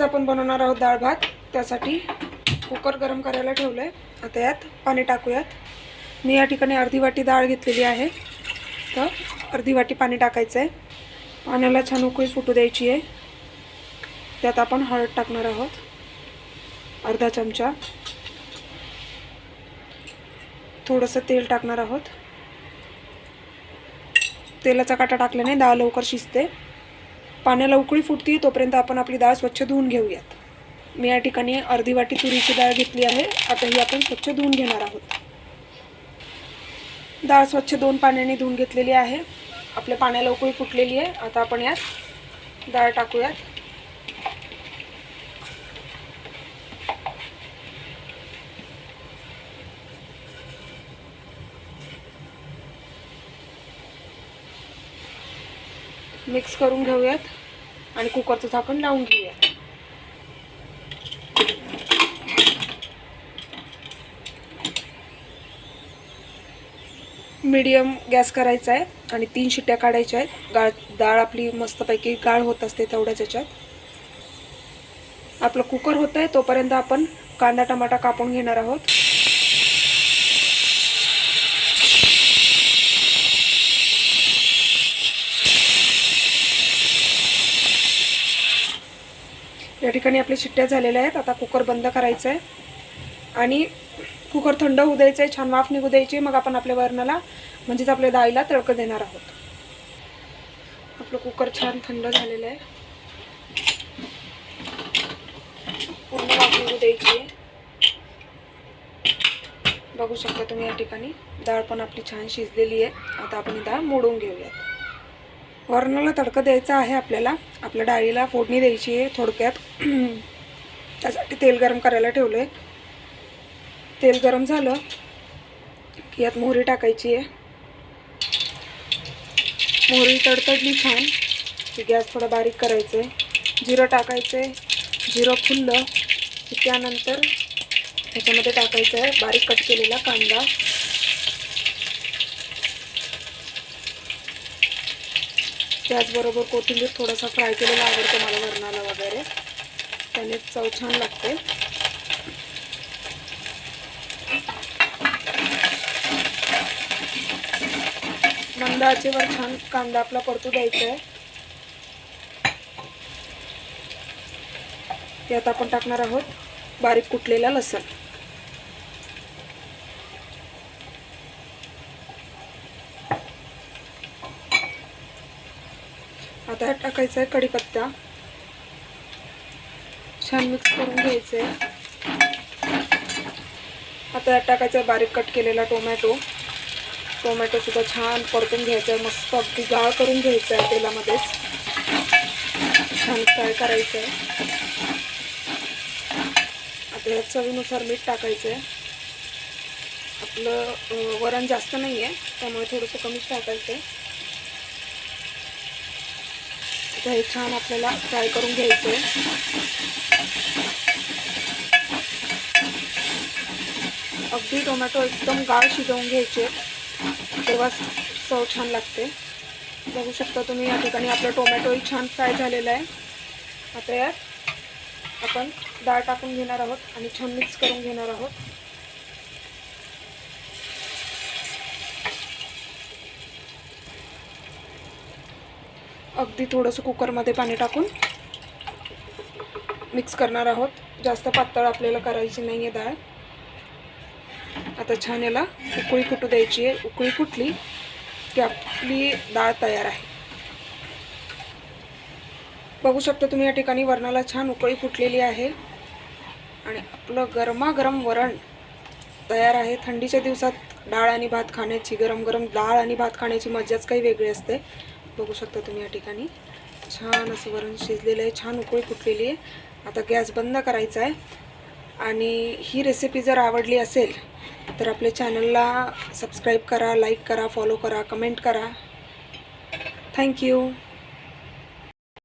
आज आपण बनवणार आहोत डाळ भात. त्यासाठी कुकर गरम करायला ठेवलं आहे आता यात पाणी टाकूयात. मी या ठिकाणी अर्धी वाटी डाळ घेतलेली आहे. तर अर्धी वाटी पाणी टाकायचं आहे पाण्याला छान उकळी फुटू द्यायची आहे. त्यात आपण हळद टाकणार आहोत. अर्धा चमचा. थोडंसं तेल टाकणार आहोत. तेलाचा काटा टाकल्याने डाळ लवकर शिजते. पाण्याला उकळी फुटती तोपर्यंत आपण आपली डाळ स्वच्छ धुवून घेऊयात. मी या ठिकाणी अर्धी वाटी तुरीची डाळ घेतली आहे. आता ही आपण स्वच्छ धुवून घेणार आहोत. डाळ स्वच्छ दोन पाण्याने धुवून घेतलेली आहे. आपल्या पाण्याला उकळी फुटलेली आहे. आता आपण यात डाळ टाकूयात. मिक्स करून घेऊयात आणि कुकरचं झाकण लावून घेऊयात. मीडियम गॅस करायचा आहे आणि तीन शिट्ट्या काढायच्या आहेत. गाळ डाळ आपली मस्तपैकी गाळ होत असते तेवढ्याच याच्यात. आपलं कुकर होत आहे तोपर्यंत आपण कांदा टमाटा कापून घेणार आहोत. या ठिकाणी आपल्या शिट्ट्या झालेल्या आहेत. आता कुकर बंद करायचं आहे आणि कुकर थंड होऊ द्यायचं आहे छान वाफ निघू द्यायची. मग आपण आपल्या वरणाला म्हणजेच आपल्या डाळीला तडकं देणार आहोत. आपलं कुकर छान थंड झालेलं आहे. पूर्ण वाफ निघू द्यायची आहे. बघू शकता तुम्ही या ठिकाणी. डाळ पण आपली छान शिजलेली आहे. आता आपण ही डाळ मोडून घेऊयात. वरणाला तडकं द्यायचं आहे आपल्याला. आपल्या डाळीला फोडणी द्यायची आहे थोडक्यात. त्यासाठी तेल गरम करायला ठेवलं आहे तेल गरम झालं की यात मोहरी टाकायची आहे. मोहरी तडतडली छान. की गॅस थोडा बारीक करायचं आहे जिरं टाकायचं आहे जिरं फुललं की त्यानंतर त्याच्यामध्ये टाकायचं आहे बारीक कट केलेला कांदा. त्याचबरोबर कोथिंबीर थोडासा फ्राय केलेला आवडतो मला वरणाला वगैरे. त्याने चव छान लागते. मंद आचेवर छान कांदा आपला परतू द्यायचा आहे यात आपण टाकणार आहोत बारीक कुटलेला लसण. आता ह्यात टाकायचा आहे कढीपत्ता. छान मिक्स करून घ्यायचं आहे आता ह्यात टाकायचं आहे बारीक कट केलेला टोमॅटो टोमॅटोसुद्धा छान परतून घ्यायचं आहे मस्त अगदी गाळ करून घ्यायचं आहे तेलामध्येच छान फ्राय करायचं आहे आता ह्यात चवीनुसार मीठ टाकायचं आहे आपलं वरण जास्त नाही आहे त्यामुळे थोडंसं कमीच टाकायचं आहे आता हे छान आपल्याला फ्राय करून घ्यायचं आहे अगदी टोमॅटो एकदम गाळ शिजवून घ्यायचे. तेव्हा चव छान लागते. बघू शकता तुम्ही या ठिकाणी आपलं टोमॅटोही छान फ्राय झालेला आहे. आता यात आपण डाळ टाकून घेणार आहोत आणि छान मिक्स करून घेणार आहोत. अगदी थोडंसं कुकरमध्ये पाणी टाकून मिक्स करणार आहोत. जास्त पातळ आपल्याला करायची नाही आहे डाळ. आता छान याला उकळी फुटू द्यायची आहे. उकळी फुटली की आपली डाळ तयार आहे. बघू शकता तुम्ही या ठिकाणी वरणाला छान उकळी फुटलेली आहे. आणि आपलं गरमागरम वरण तयार आहे. थंडीच्या दिवसात डाळ आणि भात खाण्याची गरम गरम डाळ आणि भात खाण्याची मजाच काही वेगळी असते. बघू शकता तुम्ही या ठिकाणी. छान असं वरण शिजलेलं आहे. छान उकळी फुटलेली आहे. आता गॅस बंद करायचा आहे. आणि ही रेसिपी जर आवडली असेल तर आपल्या चॅनलला सबस्क्राईब करा लाईक करा फॉलो करा कमेंट करा. थँक्यू